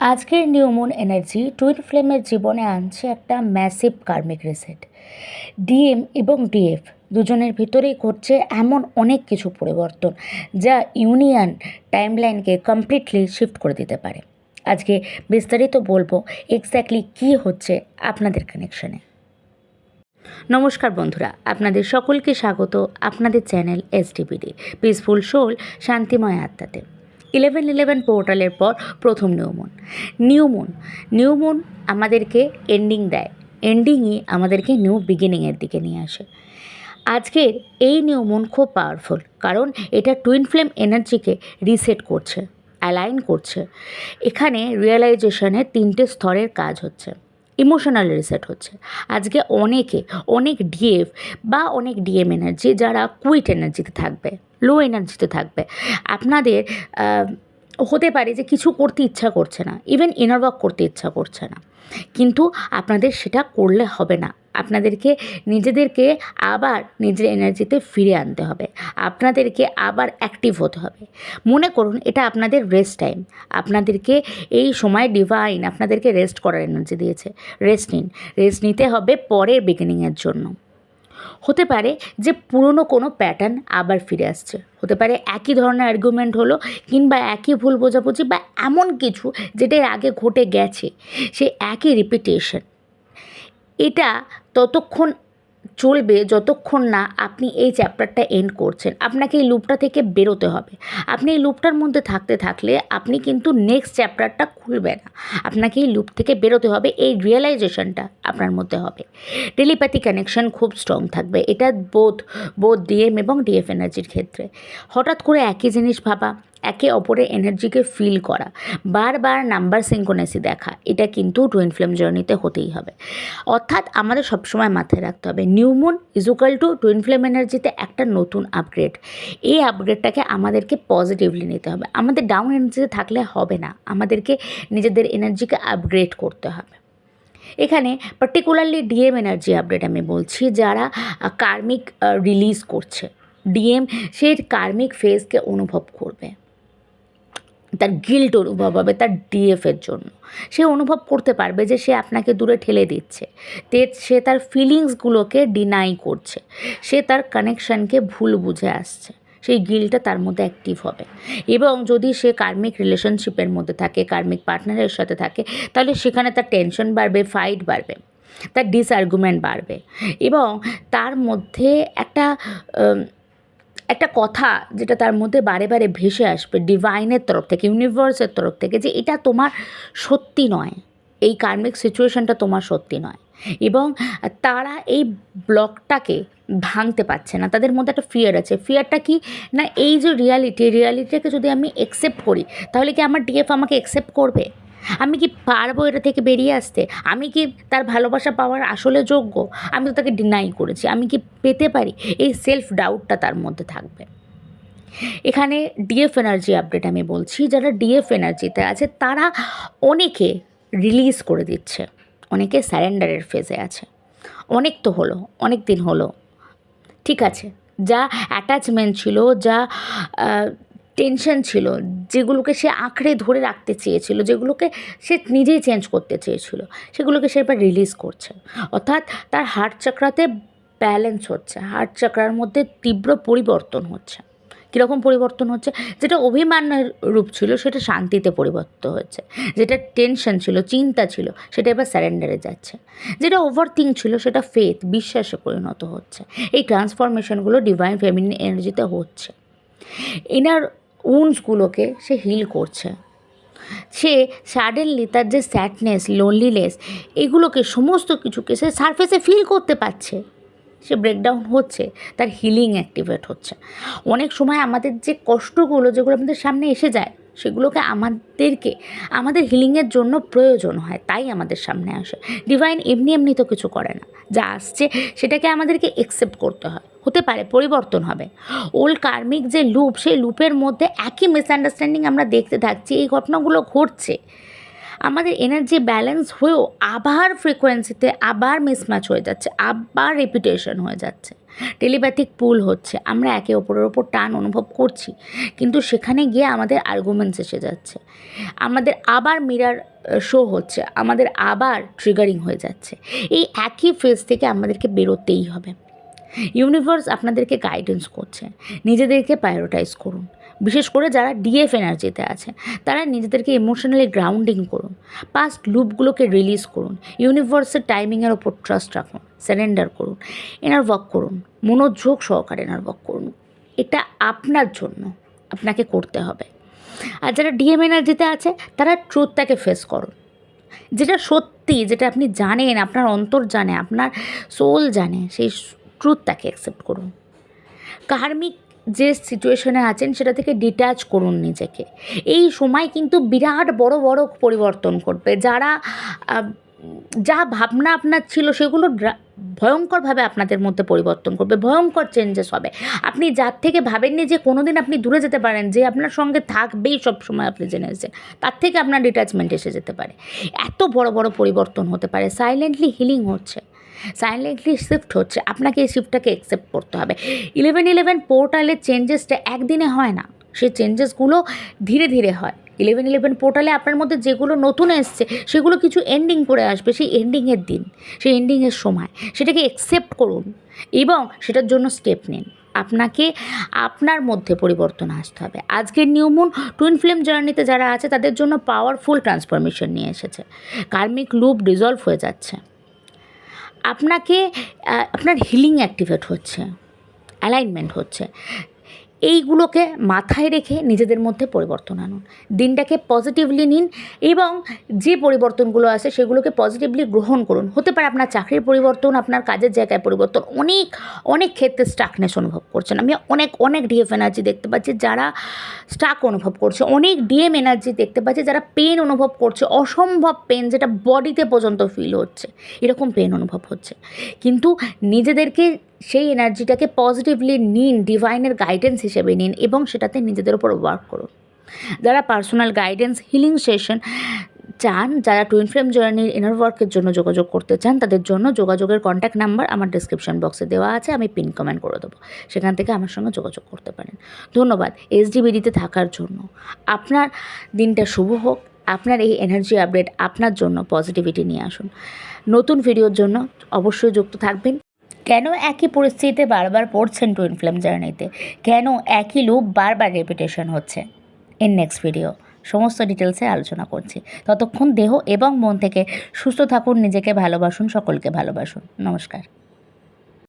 আজকের new moon energy twin ফ্লেমের জীবনে আনছে একটা ম্যাসিভ কার্মিক রিসেট। ডিএম এবং ডিএফ দুজনের ভিতরেই ঘটছে এমন অনেক কিছু পরিবর্তন যা ইউনিয়ন টাইমলাইনকে কমপ্লিটলি শিফট করে দিতে পারে। আজকে বিস্তারিত বলব এক্স্যাক্টলি কী হচ্ছে আপনাদের কানেকশনে। নমস্কার বন্ধুরা, আপনাদের সকলকে স্বাগত আপনাদের চ্যানেল এসডিবিডি পিসফুল সোল, শান্তিময় আত্মাতে। ইলেভেন ইলেভেন পোর্টালের পর প্রথম নিউমন নিউমন নিউমন আমাদেরকে এন্ডিং দেয়। এন্ডিংই আমাদেরকে নিউ বিগিনিংয়ের দিকে নিয়ে আসে। আজকের এই নিউমন খুব পাওয়ারফুল কারণ এটা টুইন ফ্লেম এনার্জিকে রিসেট করছে অ্যালাইন করছে। এখানে রিয়েলাইজেশনের তিনটে স্তরের কাজ হচ্ছে। ইমোশনাল রিসেট হচ্ছে। আজকে অনেকে, অনেক ডিএফ বা অনেক ডিএম এনার্জি যারা কুইট এনার্জিতে থাকবে লো এনার্জিতে থাকবে। আপনাদের হতে পারে যে কিছু করতে ইচ্ছা করছে না ইভেন ইনার ওয়ার্ক করতে ইচ্ছা করছে না। কিন্তু আপনাদের সেটা করলে হবে না। আপনাদেরকে, নিজেদেরকে আবার নিজের এনার্জিতে ফিরে আনতে হবে। আপনাদেরকে আবার অ্যাক্টিভ হতে হবে। মনে করুন, এটা আপনাদের রেস্ট টাইম আপনাদেরকে এই সময় ডিভাইন আপনাদেরকে রেস্ট করার এনার্জি দিয়েছে। রেস্ট নিন। রেস্ট নিতে হবে পরের বিগিনিংয়ের জন্য। হতে পারে যে পুরনো কোনো প্যাটার্ন আবার ফিরে আসছে। হতে পারে একই ধরনের আর্গুমেন্ট হলো, কিংবা একই ভুল বোঝাবুঝি বা এমন কিছু যেটা আগে ঘটে গেছে। সে একই রিপিটেশন এটা ততক্ষণ চলবে যতক্ষণ না আপনি এই চ্যাপ্টারটা এন্ড করছেন। আপনাকে এই লুপটা থেকে বেরোতে হবে। আপনি এই লুপটার মধ্যে থাকতে থাকলে আপনি কিন্তু নেক্সট চ্যাপ্টারটা খুলবে না। আপনাকে এই লুপ থেকে বেরোতে হবে, এই রিয়েলাইজেশনটা আপনার মধ্যে হবে। টেলিপ্যাথি কানেকশন খুব স্ট্রং থাকবে। এটা বোধ বোধ ডিএম এবং ডিএফ এনার্জির ক্ষেত্রে। হঠাৎ করে একই জিনিস ভাবা একে অপরের এনার্জিকে ফিল করা। বারবার নাম্বার সিঙ্কোনেসি দেখা, এটা কিন্তু টুইন ফ্লেম জার্নিতে হতেই হবে। অর্থাৎ আমাদের সবসময় মাথায় রাখতে হবে new moon is equal to twin flame এনার্জিতে একটা নতুন আপগ্রেড এই আপগ্রেডটাকে আমাদেরকে পজিটিভলি নিতে হবে। আমাদের ডাউন এনার্জিতে থাকলে হবে না, আমাদেরকে নিজেদের এনার্জিকে আপগ্রেড করতে হবে। এখানে পার্টিকুলারলি ডিএম এনার্জি আপডেট আমি বলছি, যারা কার্মিক রিলিজ করছে। ডিএম সে কার্মিক ফেজকে অনুভব করবে। তার গিল্ট অনুভব হবে তার ডিএফের জন্য। সে অনুভব করতে পারবে যে সে আপনাকে দূরে ঠেলে দিচ্ছে। তে, সে তার ফিলিংসগুলোকে ডিনাই করছে। সে তার কানেকশানকে ভুল বুঝে আসছে। সেই গিলটা তার মধ্যে অ্যাক্টিভ হবে। এবং যদি সে কার্মিক রিলেশনশিপের মধ্যে থাকে কার্মিক পার্টনারের সাথে থাকে, তাহলে সেখানে তার টেনশন বাড়বে ফাইট বাড়বে, তার ডিসআর্গুমেন্ট বাড়বে। এবং তার মধ্যে একটা একটা কথা যেটা তার মধ্যে বারে বারে ভেসে আসবে ডিভাইনের তরফ থেকে ইউনিভার্সের তরফ থেকে, যে এটা তোমার সত্যি নয়। এই কার্মিক সিচুয়েশনটা তোমার সত্যি নয়। এবং তারা এই ব্লকটাকে ভাঙতে পারছে না। তাদের মধ্যে একটা ফিয়ার আছে। ফিয়ারটা কি? না, এই যে রিয়ালিটি রিয়ালিটিকে যদি আমি একসেপ্ট করি, তাহলে কি আমার ডিএফ আমাকে একসেপ্ট করবে? আমি কি পারব এটা থেকে বেরিয়ে আসতে? আমি কি তার ভালোবাসা পাওয়ার আসলে যোগ্য? আমি তো তাকে ডিনাই করেছি। আমি কি পেতে পারি? এই সেলফ ডাউটটা তার মধ্যে থাকবে। এখানে ডিএফ এনার্জি আপডেট আমি বলছি। যারা ডিএফ এনার্জিতে আছে, তারা অনেকে রিলিজ করে দিচ্ছে। অনেকে স্যারেন্ডারের ফেজে আছে। অনেক তো হলো, অনেক দিন হলো। ঠিক আছে। যা অ্যাটাচমেন্ট ছিল, যা টেনশন ছিল, যেগুলোকে সে আঁকড়ে ধরে রাখতে চেয়েছিল, যেগুলোকে সে নিজেই চেঞ্জ করতে চেয়েছিল, সেগুলোকে সে এবার রিলিজ করছে। অর্থাৎ তার হার্ট চাকরাতে ব্যালেন্স হচ্ছে হার্ট চাকরার মধ্যে তীব্র পরিবর্তন হচ্ছে। কীরকম পরিবর্তন হচ্ছে? যেটা অভিমানের রূপ ছিল, সেটা শান্তিতে পরিবর্তন হচ্ছে। যেটা টেনশন ছিল, চিন্তা ছিল, সেটা এবার স্যারেন্ডারে যাচ্ছে। যেটা ওভার থিঙ্ক ছিল, সেটা ফেথ বিশ্বাসে পরিণত হচ্ছে। এই ট্রান্সফরমেশনগুলো ডিভাইন ফেমিনিন এনার্জিতে হচ্ছে। ইনার উন্সগুলোকে সে হিল করছে। সে সাডেনলি তার যে স্যাডনেস লোনলিনেস এগুলোকে সমস্ত কিছুকে সে সারফেসে ফিল করতে পারছে। সে ব্রেকডাউন হচ্ছে, তার হিলিং অ্যাক্টিভেট হচ্ছে। অনেক সময় আমাদের যে কষ্টগুলো, যেগুলো আমাদের সামনে এসে যায় সেগুলোকে আমাদেরকে, আমাদের হিলিংয়ের জন্য প্রয়োজন হয়, তাই আমাদের সামনে আসে। ডিভাইন এমনি এমনি তো কিছু করে না। যা আসছে সেটাকে আমাদেরকে একসেপ্ট করতে হয়। হতে পারে পরিবর্তন হবে। ওল্ড কার্মিক যে লুপ সেই লুপের মধ্যে একই মিসআন্ডারস্ট্যান্ডিং আমরা দেখতে থাকছি, এই ঘটনাগুলো ঘটছে। আমাদের এনার্জি ব্যালেন্স হয়েও আবার ফ্রিকোয়েন্সিতে আবার মিসম্যাচ হয়ে যাচ্ছে, আবার রেপিটেশন হয়ে যাচ্ছে। টেলিপ্যাথিক পুল হচ্ছে। আমরা একে অপরের ওপর টান অনুভব করছি, কিন্তু সেখানে গিয়ে আমাদের আর্গুমেন্টস এসে যাচ্ছে। আমাদের আবার মিরার শো হচ্ছে, আমাদের আবার ট্রিগারিং হয়ে যাচ্ছে। এই একই ফেজ থেকে আমাদেরকে বেরোতেই হবে। ইউনিভার্স আপনাদেরকে গাইডেন্স করছে। নিজেদেরকে প্রায়োরিটাইজ করুন। বিশেষ করে যারা ডিএফ এনার্জিতে আছে, তারা নিজেদেরকে ইমোশনালি গ্রাউন্ডিং করুন। পাস্ট লুপগুলোকে রিলিজ করুন। ইউনিভার্সের টাইমিংয়ের ওপর ট্রাস্ট রাখুন। সারেন্ডার করুন। এনার ওয়ার্ক করুন। মনোযোগ সহকারে এনার ওয়ার্ক করুন। এটা আপনার জন্য আপনাকে করতে হবে। আর যারা ডিএম এনার্জিতে আছে, তারা ট্রুথটাকে ফেস করুন। যেটা সত্যি, যেটা আপনি জানেন, আপনার অন্তর জানে, আপনার সোল জানে, সেই ট্রুথটাকে অ্যাকসেপ্ট করুন। কার্মিক যে সিচুয়েশনে আছেন, সেটা থেকে ডিট্যাচ করুন নিজেকে। এই সময় কিন্তু বিরাট বড় বড় পরিবর্তন করবে যারা যা ভাবনা আপনার ছিল, সেগুলো ভয়ঙ্করভাবে আপনাদের মধ্যে পরিবর্তন করবে ভয়ঙ্কর চেঞ্জেস হবে। আপনি যার থেকে ভাবেননি যে কোনো দিন আপনি দূরে যেতে পারেন, যে আপনার সঙ্গে থাকবেই সব সময় আপনি জেনে এসেছেন তার থেকে আপনার ডিট্যাচমেন্ট এসে যেতে পারে। এত বড় বড় পরিবর্তন হতে পারে। সাইলেন্টলি হিলিং হচ্ছে। সাইলেন্টলি শিফট হচ্ছে। আপনাকে এই শিফটটাকে অ্যাকসেপ্ট করতে হবে। ইলেভেন ইলেভেন পোর্টালের চেঞ্জেসটা একদিনে হয় না। সেই চেঞ্জেসগুলো ধীরে ধীরে হয়। ইলেভেন ইলেভেন পোর্টালে আপনার মধ্যে যেগুলো নতুন এসছে, সেগুলো কিছু এন্ডিং করে আসবে সেই এন্ডিংয়ের দিন, সেই এন্ডিংয়ের সময়। সেটাকে অ্যাকসেপ্ট করুন এবং সেটার জন্য স্টেপ নিন। আপনাকে আপনার মধ্যে পরিবর্তন আসতে হবে। আজকের নিউমুন টুইন ফ্লেম জার্নিতে যারা আছে, তাদের জন্য পাওয়ারফুল ট্রান্সফরমেশন নিয়ে এসেছে। কার্মিক লুপ ডিজলভ হয়ে যাচ্ছে। আপনাকে আপনার হিলিং অ্যাক্টিভেট হচ্ছে অ্যালাইনমেন্ট হচ্ছে। এইগুলোকে মাথায় রেখে নিজেদের মধ্যে পরিবর্তন আনুন। দিনটাকে পজিটিভলি নিন এবং যে পরিবর্তনগুলো আছে সেগুলোকে পজিটিভলি গ্রহণ করুন। হতে পারে আপনার চাকরির পরিবর্তন, আপনার কাজের জায়গায় পরিবর্তন, অনেক অনেক ক্ষেত্রে স্টাকনেস অনুভব করছেন। আমি অনেক অনেক ডিএফ এনার্জি দেখতে পাচ্ছি যারা স্টাক অনুভব করছে। অনেক ডিএম এনার্জি দেখতে পাচ্ছি যারা পেন অনুভব করছে, অসম্ভব পেন যেটা বডিতে পর্যন্ত ফিল হচ্ছে। এরকম পেন অনুভব হচ্ছে। কিন্তু নিজেদেরকে সেই এনার্জিটাকে পজিটিভলি নিন ডিভাইনের গাইডেন্স হিসেবে নিন এবং সেটাতে নিজেদের উপর ওয়ার্ক করুন। যারা পার্সোনাল গাইডেন্স হিলিং সেশন চান, যারা টুইন ফ্লেম জার্নির ইনার ওয়ার্কের জন্য যোগাযোগ করতে চান, তাদের জন্য যোগাযোগের কন্ট্যাক্ট নাম্বার আমার ডিসক্রিপশন বক্সে দেওয়া আছে, আমি পিন কমেন্ট করে দেবো। সেখান থেকে আমার সঙ্গে যোগাযোগ করতে পারেন। ধন্যবাদ এসডিবিডিতে থাকার জন্য। আপনার দিনটা শুভ হোক, আপনার এই এনার্জি আপডেট আপনার জন্য পজিটিভিটি নিয়ে আসুন। নতুন ভিডিওর জন্য অবশ্যই যুক্ত থাকবেন। কেন একই পরিস্থিতিতে বারবার পড়ছেন টু ফ্লেম জার্নিতে? কেন একই লুপ বারবার রেপিটেশন হচ্ছে? ইন নেক্সট ভিডিও সমস্ত ডিটেলসে আলোচনা করছি। ততক্ষণ দেহ এবং মন থেকে সুস্থ থাকুন, নিজেকে ভালোবাসুন, সকলকে ভালোবাসুন। নমস্কার।